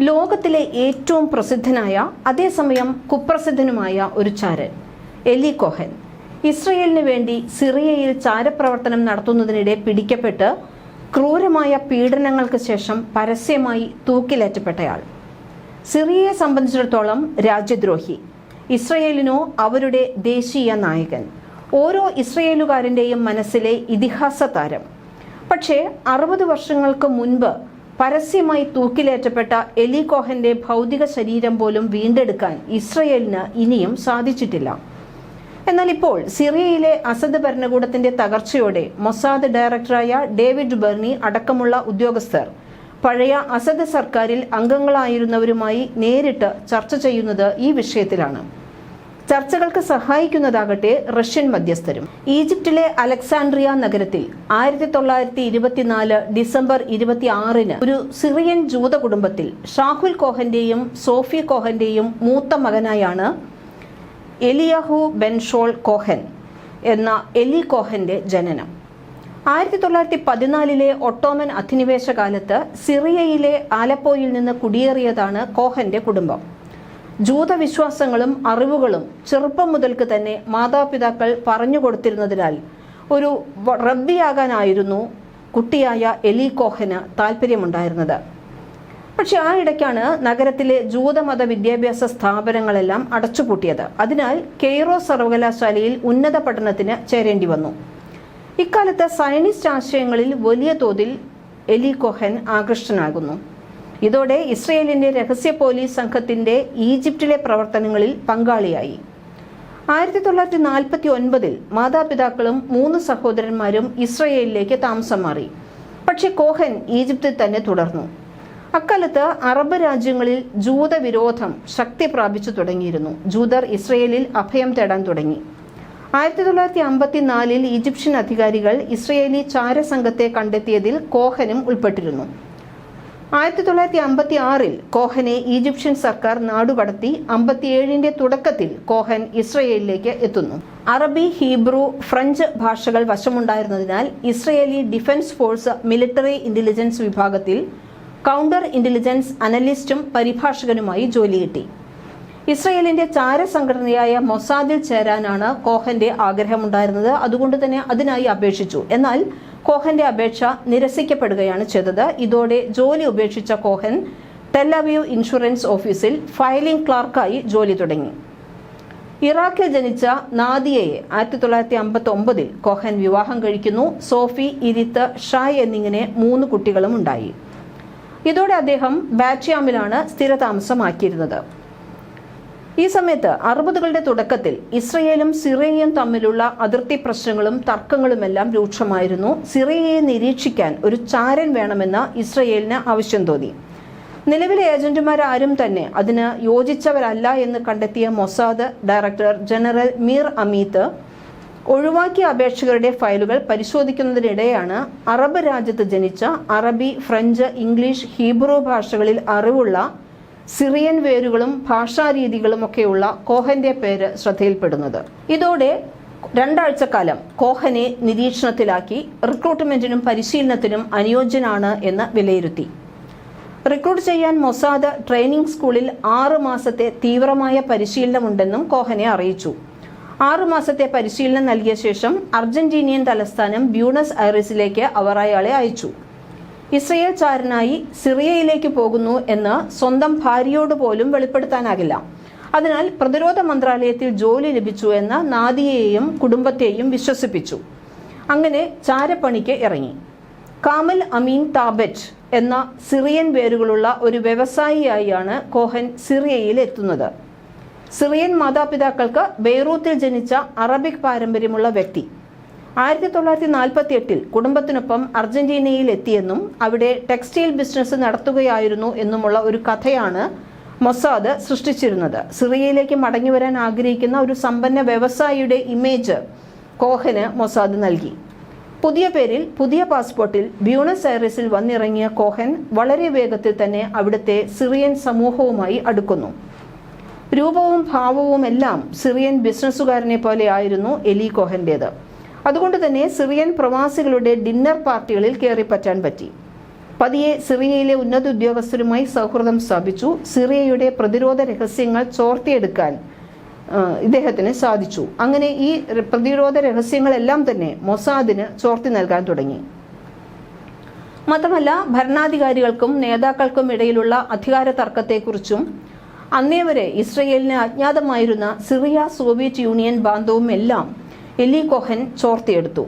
ലോകത്തിലെ ഏറ്റവും പ്രസിദ്ധനായ അതേസമയം കുപ്രസിദ്ധനുമായ ഒരു ചാരൻ എലി കോഹൻ. ഇസ്രയേലിന് വേണ്ടി സിറിയയിൽ ചാരപ്രവർത്തനം നടത്തുന്നതിനിടെ പിടിക്കപ്പെട്ട് ക്രൂരമായ പീഡനങ്ങൾക്ക് ശേഷം പരസ്യമായി തൂക്കിലേറ്റപ്പെട്ടയാൾ. സിറിയയെ സംബന്ധിച്ചിടത്തോളം രാജ്യദ്രോഹി. ഇസ്രയേലിനോ അവരുടെ ദേശീയ നായകൻ. ഓരോ ഇസ്രയേലുകാരന്റെയും മനസ്സിലെ ഇതിഹാസ താരം. പക്ഷേ അറുപത് വർഷങ്ങൾക്ക് മുൻപ് പരസ്യമായി തൂക്കിലേറ്റപ്പെട്ട എലി കോഹന്റെ ഭൗതിക ശരീരം പോലും വീണ്ടെടുക്കാൻ ഇസ്രയേലിന് ഇനിയും സാധിച്ചിട്ടില്ല. എന്നാൽ ഇപ്പോൾ സിറിയയിലെ അസദ് ഭരണകൂടത്തിന്റെ തകർച്ചയോടെ മൊസാദ് ഡയറക്ടറായ ഡേവിഡ് ബെർണി അടക്കമുള്ള ഉദ്യോഗസ്ഥർ പഴയ അസദ് സർക്കാരിൽ അംഗങ്ങളായിരുന്നവരുമായി നേരിട്ട് ചർച്ച ചെയ്യുന്നത് ഈ വിഷയത്തിലാണ്. ചർച്ചകൾക്ക് സഹായിക്കുന്നതാകട്ടെ റഷ്യൻ മധ്യസ്ഥരും. ഈജിപ്തിലെ അലക്സാൻഡ്രിയ നഗരത്തിൽ ആയിരത്തി തൊള്ളായിരത്തി ഇരുപത്തിനാല് ഡിസംബർ ഇരുപത്തി ആറിന് ഒരു സിറിയൻ ജൂത കുടുംബത്തിൽ ഷാഹുൽ കോഹന്റെയും സോഫി കോഹന്റെയും മൂത്ത മകനായാണ് എലിയാഹു ബെൻഷോൾ കോഹൻ എന്ന എലി കോഹന്റെ ജനനം. ആയിരത്തി തൊള്ളായിരത്തി പതിനാലിലെ ഒട്ടോമൻ അധിനിവേശ കാലത്ത് സിറിയയിലെ ആലപ്പോയിൽ നിന്ന് കുടിയേറിയതാണ് കോഹന്റെ കുടുംബം. ജൂതവിശ്വാസങ്ങളും അറിവുകളും ചെറുപ്പം മുതൽക്ക് തന്നെ മാതാപിതാക്കൾ പറഞ്ഞു കൊടുത്തിരുന്നതിനാൽ ഒരു റബ്ബിയാകാനായിരുന്നു കുട്ടിയായ എലി കോഹന് താല്പര്യമുണ്ടായിരുന്നത് പക്ഷെ ആ ഇടയ്ക്കാണ് നഗരത്തിലെ ജൂതമത വിദ്യാഭ്യാസ സ്ഥാപനങ്ങളെല്ലാം അടച്ചുപൂട്ടിയത്. അതിനാൽ കെയ്റോ സർവകലാശാലയിൽ ഉന്നത പഠനത്തിന് ചേരേണ്ടി വന്നു. ഇക്കാലത്ത് സയനിസ്റ്റ് ആശയങ്ങളിൽ വലിയ തോതിൽ എലി കോഹൻ ആകൃഷ്ടനാകുന്നു. ഇതോടെ ഇസ്രയേലിന്റെ രഹസ്യ പോലീസ് സംഘത്തിന്റെ ഈജിപ്തിലെ പ്രവർത്തനങ്ങളിൽ പങ്കാളിയായി. ആയിരത്തി തൊള്ളായിരത്തി നാൽപ്പത്തി ഒൻപതിൽ മാതാപിതാക്കളും മൂന്ന് സഹോദരന്മാരും ഇസ്രയേലിലേക്ക് താമസം മാറി. പക്ഷേ കോഹൻ ഈജിപ്തിൽ തന്നെ തുടർന്നു. അക്കാലത്ത് അറബ് രാജ്യങ്ങളിൽ ജൂതവിരോധം ശക്തി പ്രാപിച്ചു തുടങ്ങിയിരുന്നു. ജൂതർ ഇസ്രയേലിൽ അഭയം തേടാൻ തുടങ്ങി. ആയിരത്തി തൊള്ളായിരത്തി അമ്പത്തിനാലിൽ ഈജിപ്ഷ്യൻ അധികാരികൾ ഇസ്രയേലി ചാരസംഘത്തെ കണ്ടെത്തിയതിൽ കോഹനും ഉൾപ്പെട്ടിരുന്നു ആയിരത്തി തൊള്ളായിരത്തി അമ്പത്തി ആറിൽ കോഹനെ ഈജിപ്ഷ്യൻ സർക്കാർ നാടുകടത്തി അമ്പത്തിയേഴിന്റെ തുടക്കത്തിൽ കോഹൻ ഇസ്രയേലിലേക്ക് എത്തുന്നു. അറബി ഹീബ്രു ഫ്രഞ്ച് ഭാഷകൾ വശമുണ്ടായിരുന്നതിനാൽ Israeli defence force military intelligence വിഭാഗത്തിൽ കൗണ്ടർ ഇന്റലിജൻസ് അനലിസ്റ്റും പരിഭാഷകനുമായി ജോലി കിട്ടി. ഇസ്രയേലിന്റെ ചാരസംഘടനയായ മൊസാദിൽ ചേരാനാണ് കോഹന്റെ ആഗ്രഹമുണ്ടായിരുന്നത്. അതുകൊണ്ട് തന്നെ അതിനായി അപേക്ഷിച്ചു. എന്നാൽ കോഹന്റെ അപേക്ഷ നിരസിക്കപ്പെടുകയാണ് ചെയ്തത്. ഇതോടെ ജോലി ഉപേക്ഷിച്ച കോഹൻ ടെല്ലവ്യൂ ഇൻഷുറൻസ് ഓഫീസിൽ ഫയലിംഗ് ക്ലാർക്കായി ജോലി തുടങ്ങി. ഇറാഖിൽ ജനിച്ച നാദിയയെ ആയിരത്തി തൊള്ളായിരത്തി അമ്പത്തി ഒമ്പതിൽ കോഹൻ വിവാഹം കഴിക്കുന്നു. സോഫി ഇരിത്ത് ഷായ് എന്നിങ്ങനെ മൂന്ന് കുട്ടികളും ഉണ്ടായി. ഇതോടെ അദ്ദേഹം ബാറ്റ്യാമിലാണ് സ്ഥിരതാമസമാക്കിയിരുന്നത്. ഈ സമയത്ത് അറുപതുകളുടെ തുടക്കത്തിൽ ഇസ്രയേലും സിറിയയും തമ്മിലുള്ള അതിർത്തി പ്രശ്നങ്ങളും തർക്കങ്ങളുമെല്ലാം രൂക്ഷമായിരുന്നു. സിറിയയെ നിരീക്ഷിക്കാൻ ഒരു ചാരൻ വേണമെന്ന് ഇസ്രയേലിന് ആവശ്യം തോന്നി. നിലവിലെ ഏജന്റുമാരാരും തന്നെ അതിന് യോജിച്ചവരല്ല എന്ന് കണ്ടെത്തിയ Mossad director general Meir Amit ഒഴിവാക്കിയ അപേക്ഷകരുടെ ഫയലുകൾ പരിശോധിക്കുന്നതിനിടെയാണ് അറബ് രാജ്യത്ത് ജനിച്ച അറബി ഫ്രഞ്ച് ഇംഗ്ലീഷ് ഹീബ്രു ഭാഷകളിൽ അറിവുള്ള സിറിയൻ വേരുകളും ഭാഷാരീതികളും ഒക്കെയുള്ള കോഹന്റെ പേര് ശ്രദ്ധയിൽപ്പെടുന്നത്. ഇതോടെ രണ്ടാഴ്ചക്കാലം കോഹനെ നിരീക്ഷണത്തിലാക്കി റിക്രൂട്ട്മെന്റിനും പരിശീലനത്തിനും അനുയോജ്യനാണ് എന്ന് വിലയിരുത്തി. റിക്രൂട്ട് ചെയ്യാൻ മൊസാദ് ട്രെയിനിംഗ് സ്കൂളിൽ ആറ് മാസത്തെ തീവ്രമായ പരിശീലനമുണ്ടെന്നും കോഹനെ അറിയിച്ചു. ആറു മാസത്തെ പരിശീലനം നൽകിയ ശേഷം അർജന്റീനിയൻ തലസ്ഥാനം ബ്യൂണസ് ഐറിസിലേക്ക് അവർ അയാളെ അയച്ചു. ഇസ്രയേൽ ചാരനായി സിറിയയിലേക്ക് പോകുന്നു എന്ന് സ്വന്തം ഭാര്യയോട് പോലും വെളിപ്പെടുത്താനാകില്ല. അതിനാൽ പ്രതിരോധ മന്ത്രാലയത്തിൽ ജോലി ലഭിച്ചു എന്ന നാദിയെയും കുടുംബത്തെയും വിശ്വസിപ്പിച്ചു. അങ്ങനെ ചാരപ്പണിക്ക് ഇറങ്ങി. കാമൽ അമീൻ താബറ്റ് എന്ന സിറിയൻ പേരുകളുള്ള ഒരു വ്യവസായിയായാണ് കോഹൻ സിറിയയിൽ എത്തുന്നത്. സിറിയൻ മാതാപിതാക്കൾക്ക് ബെയ്റൂത്തിൽ ജനിച്ച അറബിക് പാരമ്പര്യമുള്ള വ്യക്തി. ആയിരത്തി തൊള്ളായിരത്തി നാൽപ്പത്തി എട്ടിൽ കുടുംബത്തിനൊപ്പം അർജന്റീനയിൽ എത്തിയെന്നും അവിടെ ടെക്സ്റ്റൈൽ ബിസിനസ് നടത്തുകയായിരുന്നു എന്നുമുള്ള ഒരു കഥയാണ് മൊസാദ് സൃഷ്ടിച്ചിരുന്നത്. സിറിയയിലേക്ക് മടങ്ങി വരാൻ ആഗ്രഹിക്കുന്ന ഒരു സമ്പന്ന വ്യവസായിയുടെ ഇമേജ് കോഹന് മൊസാദ് നൽകി. പുതിയ പേരിൽ പുതിയ പാസ്പോർട്ടിൽ ബ്യൂണസ് ഐറിസിൽ വന്നിറങ്ങിയ കോഹൻ വളരെ വേഗത്തിൽ തന്നെ അവിടുത്തെ സിറിയൻ സമൂഹവുമായി അടുക്കുന്നു. രൂപവും ഭാവവും എല്ലാം സിറിയൻ ബിസിനസ്സുകാരനെ പോലെ ആയിരുന്നു എലി കോഹന്റേത്. അതുകൊണ്ട് തന്നെ സിറിയൻ പ്രവാസികളുടെ ഡിന്നർ പാർട്ടികളിൽ കയറിപ്പറ്റാൻ പറ്റി. പതിയെ സിറിയയിലെ ഉന്നത ഉദ്യോഗസ്ഥരുമായി സൗഹൃദം സ്ഥാപിച്ചു. സിറിയയുടെ പ്രതിരോധ രഹസ്യങ്ങൾ ചോർത്തിയെടുക്കാൻ ഇദ്ദേഹത്തിന് സാധിച്ചു. അങ്ങനെ ഈ പ്രതിരോധ രഹസ്യങ്ങളെല്ലാം തന്നെ മൊസാദിന് ചോർത്തി നൽകാൻ തുടങ്ങി. മാത്രമല്ല ഭരണാധികാരികൾക്കും നേതാക്കൾക്കും ഇടയിലുള്ള അധികാര തർക്കത്തെക്കുറിച്ചും അന്നേവരെ ഇസ്രയേലിന് അജ്ഞാതമായിരുന്ന സിറിയ സോവിയറ്റ് യൂണിയൻ ബാന്ധവും എല്ലാം എലി കോഹൻ ചോർത്തിയെടുത്തു.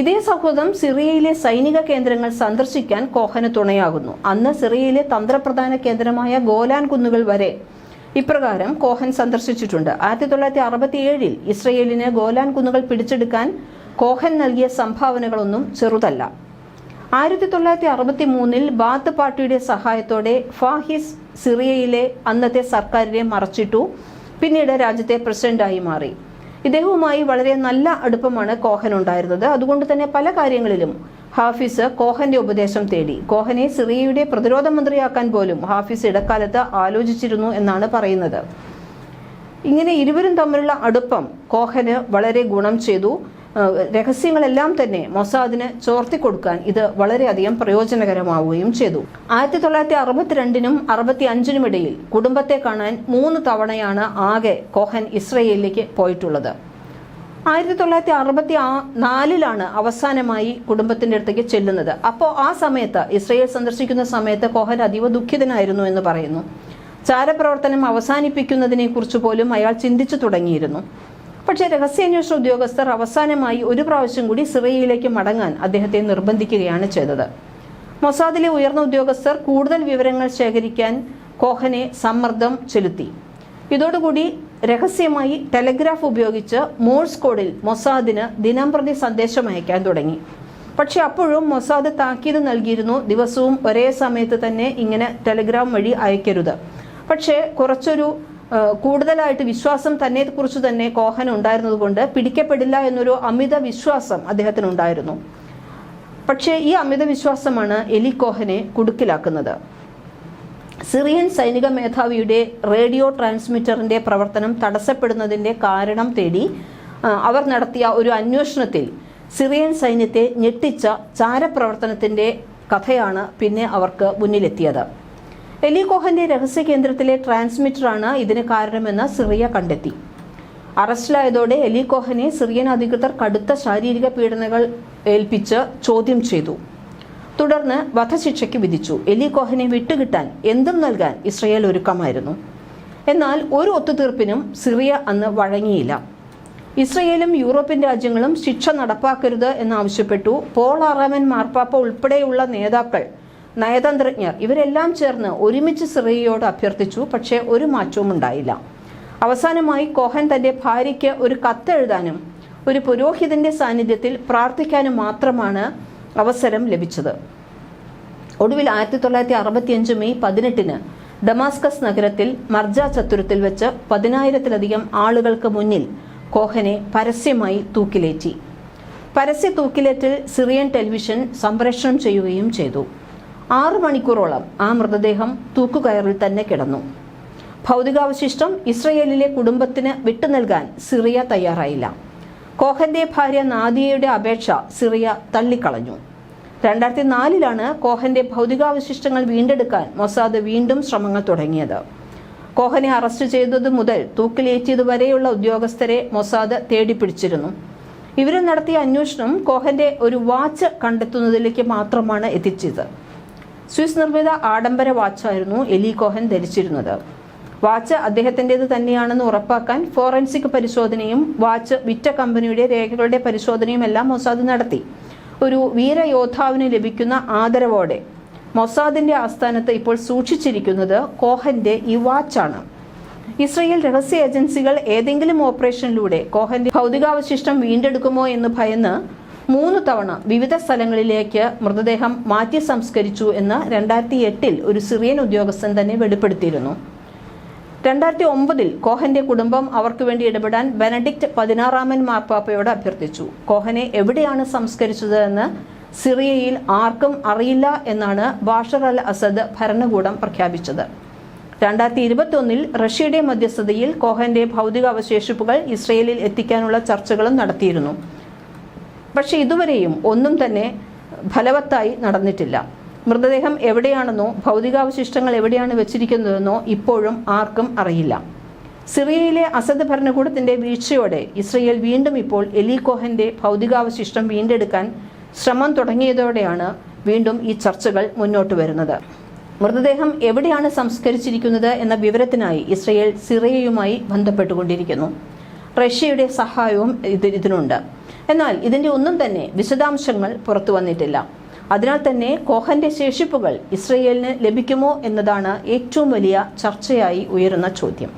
ഇതേ സൗഹൃദം സിറിയയിലെ സൈനിക കേന്ദ്രങ്ങൾ സന്ദർശിക്കാൻ കോഹന് തുണയാകുന്നു. അന്ന് സിറിയയിലെ തന്ത്രപ്രധാന കേന്ദ്രമായ ഗോലാൻ കുന്നുകൾ വരെ ഇപ്രകാരം കോഹൻ സന്ദർശിച്ചിട്ടുണ്ട്. ആയിരത്തി തൊള്ളായിരത്തി അറുപത്തിയേഴിൽ ഇസ്രയേലിന് ഗോലാൻ കുന്നുകൾ പിടിച്ചെടുക്കാൻ കോഹൻ നൽകിയ സംഭാവനകളൊന്നും ചെറുതല്ല. ആയിരത്തി തൊള്ളായിരത്തി അറുപത്തി മൂന്നിൽ ബാത്ത് പാർട്ടിയുടെ സഹായത്തോടെ ഫാഹിസ് സിറിയയിലെ അന്നത്തെ സർക്കാരിനെ മറച്ചിട്ടു. പിന്നീട് രാജ്യത്തെ പ്രസിഡന്റായി മാറി. ഇദ്ദേഹവുമായി വളരെ നല്ല അടുപ്പമാണ് കോഹൻ ഉണ്ടായിരുന്നത്. അതുകൊണ്ട് തന്നെ പല കാര്യങ്ങളിലും ഹാഫിസ് കോഹന്റെ ഉപദേശം തേടി. കോഹനെ സിറിയയുടെ പ്രതിരോധ മന്ത്രിയാക്കാൻ പോലും ഹാഫിസ് ഇടക്കാലത്ത് ആലോചിച്ചിരുന്നു എന്നാണ് പറയുന്നത്. ഇങ്ങനെ ഇരുവരും തമ്മിലുള്ള അടുപ്പം കോഹന് വളരെ ഗുണം ചെയ്തു. രഹസ്യങ്ങളെല്ലാം തന്നെ മൊസാദിന് ചോർത്തി കൊടുക്കാൻ ഇത് വളരെയധികം പ്രയോജനകരമാവുകയും ചെയ്തു. ആയിരത്തി തൊള്ളായിരത്തി അറുപത്തിരണ്ടിനും അറുപത്തി അഞ്ചിനും ഇടയിൽ കുടുംബത്തെ കാണാൻ മൂന്ന് തവണയാണ് ആകെ കോഹൻ ഇസ്രയേലിലേക്ക് പോയിട്ടുള്ളത്. ആയിരത്തി തൊള്ളായിരത്തി അറുപത്തി നാലിലാണ് അവസാനമായി കുടുംബത്തിന്റെ അടുത്തേക്ക് ചെല്ലുന്നത്. അപ്പോൾ ആ സമയത്ത് ഇസ്രയേൽ സന്ദർശിക്കുന്ന സമയത്ത് കോഹൻ അതീവ ദുഃഖിതനായിരുന്നു എന്ന് പറയുന്നു. ചാരപ്രവർത്തനം അവസാനിപ്പിക്കുന്നതിനെ കുറിച്ച് പോലും അയാൾ ചിന്തിച്ചു തുടങ്ങിയിരുന്നു. പക്ഷേ രഹസ്യാന്വേഷണ ഉദ്യോഗസ്ഥർ അവസാനമായി ഒരു പ്രാവശ്യം കൂടി സിറിയയിലേക്ക് മടങ്ങാൻ അദ്ദേഹത്തെ നിർബന്ധിക്കുകയാണ് ചെയ്തത്. മൊസാദിലെ ഉയർന്ന ഉദ്യോഗസ്ഥർ കൂടുതൽ വിവരങ്ങൾ ശേഖരിക്കാൻ കോഹനെ സമ്മർദ്ദം ചെലുത്തി. ഇതോടുകൂടി രഹസ്യമായി ടെലഗ്രാഫ് ഉപയോഗിച്ച് മോഴ്സ് കോഡിൽ മൊസാദിന് ദിനംപ്രതി സന്ദേശം അയക്കാൻ തുടങ്ങി. പക്ഷെ അപ്പോഴും മൊസാദ് താക്കീത് നൽകിയിരുന്നു. ദിവസവും ഒരേ സമയത്ത് തന്നെ ഇങ്ങനെ ടെലഗ്രാം വഴി അയക്കരുത്. പക്ഷേ കുറച്ചൊരു കൂടുതലായിട്ട് വിശ്വാസം തന്നെ കുറിച്ച് തന്നെ കോഹൻ ഉണ്ടായിരുന്നതുകൊണ്ട് പിടിക്കപ്പെടില്ല എന്നൊരു അമിത വിശ്വാസം അദ്ദേഹത്തിന് ഉണ്ടായിരുന്നു പക്ഷേ ഈ അമിത വിശ്വാസമാണ് എലി കോഹനെ കുടുക്കിലാക്കുന്നത്. സിറിയൻ സൈനിക മേധാവിയുടെ റേഡിയോ ട്രാൻസ്മിറ്ററിന്റെ പ്രവർത്തനം തടസ്സപ്പെടുന്നതിന്റെ കാരണം തേടി അവർ നടത്തിയ ഒരു അന്വേഷണത്തിൽ സിറിയൻ സൈന്യത്തെ ഞെട്ടിച്ച ചാരപ്രവർത്തനത്തിന്റെ കഥയാണ് പിന്നെ അവർക്ക് മുന്നിലെത്തിയത്. എലി കോഹന്റെ രഹസ്യ കേന്ദ്രത്തിലെ ട്രാൻസ്മിറ്ററാണ് ഇതിന് കാരണമെന്ന് സിറിയ കണ്ടെത്തി. അറസ്റ്റിലായതോടെ എലി കോഹനെ സിറിയൻ അധികൃതർ കടുത്ത ശാരീരിക പീഡനങ്ങൾ ഏൽപ്പിച്ച് ചോദ്യം ചെയ്തു. തുടർന്ന് വധശിക്ഷയ്ക്ക് വിധിച്ചു. എലികോഹനെ വിട്ടുകിട്ടാൻ എന്തും നൽകാൻ ഇസ്രയേൽ ഒരുക്കമായിരുന്നു. എന്നാൽ ഒരു ഒത്തുതീർപ്പിനും സിറിയ അന്ന് വഴങ്ങിയില്ല. ഇസ്രയേലും യൂറോപ്യൻ രാജ്യങ്ങളും ശിക്ഷ നടപ്പാക്കരുത് എന്നാവശ്യപ്പെട്ടു. പോൾ ആറാമൻ മാർപ്പാപ്പ ഉൾപ്പെടെയുള്ള നേതാക്കൾ നയതന്ത്രജ്ഞർ ഇവരെല്ലാം ചേർന്ന് ഒരുമിച്ച് സിറിയയോട് അഭ്യർത്ഥിച്ചു പക്ഷേ ഒരു മാറ്റവും ഉണ്ടായില്ല. അവസാനമായി കോഹൻ തന്റെ ഭാര്യയ്ക്ക് ഒരു കത്തെഴുതാനും ഒരു പുരോഹിതന്റെ സാന്നിധ്യത്തിൽ പ്രാർത്ഥിക്കാനും മാത്രമാണ് അവസരം ലഭിച്ചത്. ഒടുവിൽ ആയിരത്തി തൊള്ളായിരത്തി അറുപത്തിയഞ്ച് മെയ് പതിനെട്ടിന് ഡമാസ്കസ് നഗരത്തിൽ മർജ ചത്തുരത്തിൽ വെച്ച് പതിനായിരത്തിലധികം ആളുകൾക്ക് മുന്നിൽ കോഹനെ പരസ്യമായി തൂക്കിലേറ്റി. പരസ്യ തൂക്കിലേറ്റിൽ സിറിയൻ ടെലിവിഷൻ സംപ്രേഷണം ചെയ്യുകയും ചെയ്തു. ആറു മണിക്കൂറോളം ആ മൃതദേഹം തൂക്കുകയറിൽ തന്നെ കിടന്നു. ഭൗതികാവശിഷ്ടം ഇസ്രയേലിലെ കുടുംബത്തിന് വിട്ടു നൽകാൻ സിറിയ തയ്യാറായില്ല. കോഹന്റെ ഭാര്യ നാദിയയുടെ അപേക്ഷ സിറിയ തള്ളിക്കളഞ്ഞു. രണ്ടായിരത്തി നാലിലാണ് കോഹന്റെ ഭൗതികാവശിഷ്ടങ്ങൾ വീണ്ടെടുക്കാൻ മൊസാദ് വീണ്ടും ശ്രമങ്ങൾ തുടങ്ങിയത്. കോഹനെ അറസ്റ്റ് ചെയ്തതു മുതൽ തൂക്കിലേറ്റിയതുവരെയുള്ള ഉദ്യോഗസ്ഥരെ മൊസാദ് തേടിപ്പിടിച്ചിരുന്നു. ഇവരും നടത്തിയ അന്വേഷണം കോഹന്റെ ഒരു വാച്ച് കണ്ടെത്തുന്നതിലേക്ക് മാത്രമാണ് എത്തിച്ചത്. സ്വിസ് നിർമ്മിത ആഡംബര വാച്ചായിരുന്നു എലി കോഹൻ ധരിച്ചിരുന്നത്. വാച്ച് അദ്ദേഹത്തിന്റെത് തന്നെയാണെന്ന് ഉറപ്പാക്കാൻ ഫോറൻസിക് പരിശോധനയും വാച്ച് വിറ്റ കമ്പനിയുടെ രേഖകളുടെ പരിശോധനയും എല്ലാം മൊസാദ് നടത്തി. ഒരു വീരയോദ്ധാവിന് ലഭിക്കുന്ന ആദരവോടെ മൊസാദിന്റെ ആസ്ഥാനത്ത് ഇപ്പോൾ സൂക്ഷിച്ചിരിക്കുന്നത് കോഹന്റെ ഈ വാച്ചാണ്. ഇസ്രയേൽ രഹസ്യ ഏജൻസികൾ ഏതെങ്കിലും ഓപ്പറേഷനിലൂടെ കോഹന്റെ ഭൗതികാവശിഷ്ടം വീണ്ടെടുക്കുമോ എന്ന് ഭയന്ന് മൂന്ന് തവണ വിവിധ സ്ഥലങ്ങളിലേക്ക് മൃതദേഹം മാറ്റി സംസ്കരിച്ചു എന്ന് രണ്ടായിരത്തി എട്ടിൽ ഒരു സിറിയൻ ഉദ്യോഗസ്ഥൻ തന്നെ വെളിപ്പെടുത്തിയിരുന്നു. രണ്ടായിരത്തി ഒമ്പതിൽ കോഹന്റെ കുടുംബം അവർക്ക് വേണ്ടി ഇടപെടാൻ ബെനഡിക്റ്റ് പതിനാറാമൻ മാർപ്പാപ്പയോട് അഭ്യർത്ഥിച്ചു. കോഹനെ എവിടെയാണ് സംസ്കരിച്ചത് എന്ന് സിറിയയിൽ ആർക്കും അറിയില്ല എന്നാണ് ബാഷർ അൽ അസദ് ഭരണകൂടം പ്രഖ്യാപിച്ചത്. രണ്ടായിരത്തി ഇരുപത്തി റഷ്യയുടെ മധ്യസ്ഥതയിൽ കോഹന്റെ ഭൗതിക അവശേഷിപ്പുകൾ ഇസ്രയേലിൽ എത്തിക്കാനുള്ള ചർച്ചകളും നടത്തിയിരുന്നു. പക്ഷേ ഇതുവരെയും ഒന്നും തന്നെ ഫലവത്തായി നടന്നിട്ടില്ല. മൃതദേഹം എവിടെയാണെന്നോ ഭൗതികാവശിഷ്ടങ്ങൾ എവിടെയാണ് വെച്ചിരിക്കുന്നതെന്നോ ഇപ്പോഴും ആർക്കും അറിയില്ല. സിറിയയിലെ അസദ് ഭരണകൂടത്തിന്റെ വീഴ്ചയോടെ ഇസ്രയേൽ വീണ്ടും ഇപ്പോൾ എലി കോഹന്റെ ഭൗതികാവശിഷ്ടം വീണ്ടെടുക്കാൻ ശ്രമം തുടങ്ങിയതോടെയാണ് വീണ്ടും ഈ ചർച്ചകൾ മുന്നോട്ട് വരുന്നത്. മൃതദേഹം എവിടെയാണ് സംസ്കരിച്ചിരിക്കുന്നത് എന്ന വിവരത്തിനായി ഇസ്രയേൽ സിറിയയുമായി ബന്ധപ്പെട്ടുകൊണ്ടിരിക്കുന്നു. റഷ്യയുടെ സഹായവും ഇത് ഇതിനുണ്ട്. എന്നാൽ ഇതിന്റെ ഒന്നും തന്നെ വിശദാംശങ്ങൾ പുറത്തു വന്നിട്ടില്ല. അതിനാൽ തന്നെ കോഹന്റെ ശേഷിപ്പുകൾ ഇസ്രയേലിന് ലഭിക്കുമോ എന്നതാണ് ഏറ്റവും വലിയ ചർച്ചയായി ഉയരുന്ന ചോദ്യം.